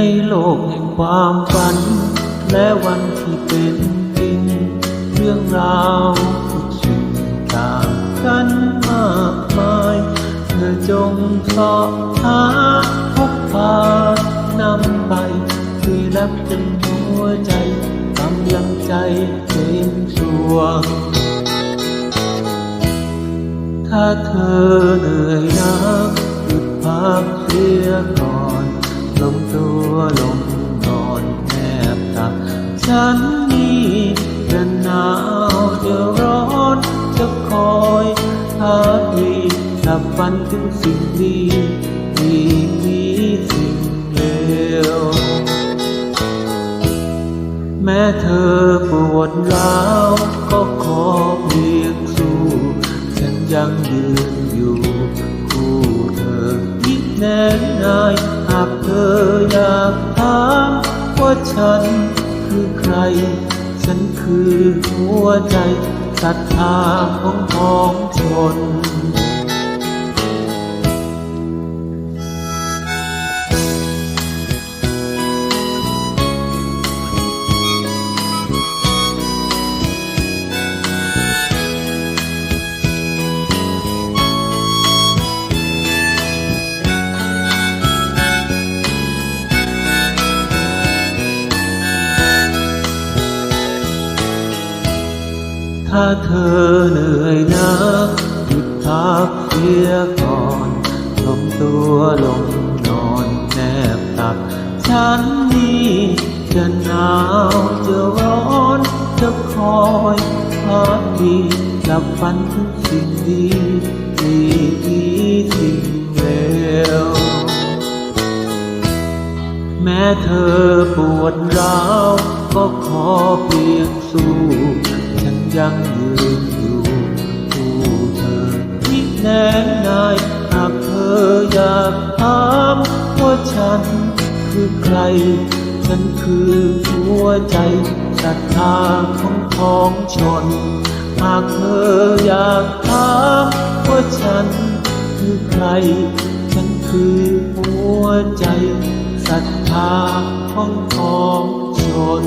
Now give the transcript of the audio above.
ในโลกแห่งความฝัน และวันที่เป็นจริง เรื่องราวทุกสิ่งต่างกันมากมายเธอจงสอบหาพบพานำไปคือรักเป็นหัวใจกำลังใจเป็นส่วงถ้าเธอเหนื่อยนัก ฉันนี่จะหนาวจะร้อนจะคอยหาทีดับฟันถึงสิ่งดีที่มีสิ่งเลวแม้เธอปวดร้าวก็ขอเพียงสู้ฉันยังยืนอยู่คู่เธอยิ่แน่นายหากเธออยากถามว่าฉัน คือใคร ฉันคือหัวใจศรัทธาของท้องชน ถ้าเธอเหนื่อยนักหยุดพักเสียก่อนล้มตัวลงนอนแนบตัก ฉันนี่จะหนาวจะร้อนจะคอยพักดีดับฟันทุกสิ่งดีดีดีสิ่งเลวแม้เธอปวดร้าวก็ขอเพียงสู้ ยังยืนอยู่คู่เธอที่แน่นายหากเธออยากถามว่าฉันคือใคร ฉันคือหัวใจศรัทธาของท้องชน หากเธออยากถามว่าฉันคือใคร ฉันคือหัวใจศรัทธาของท้องชน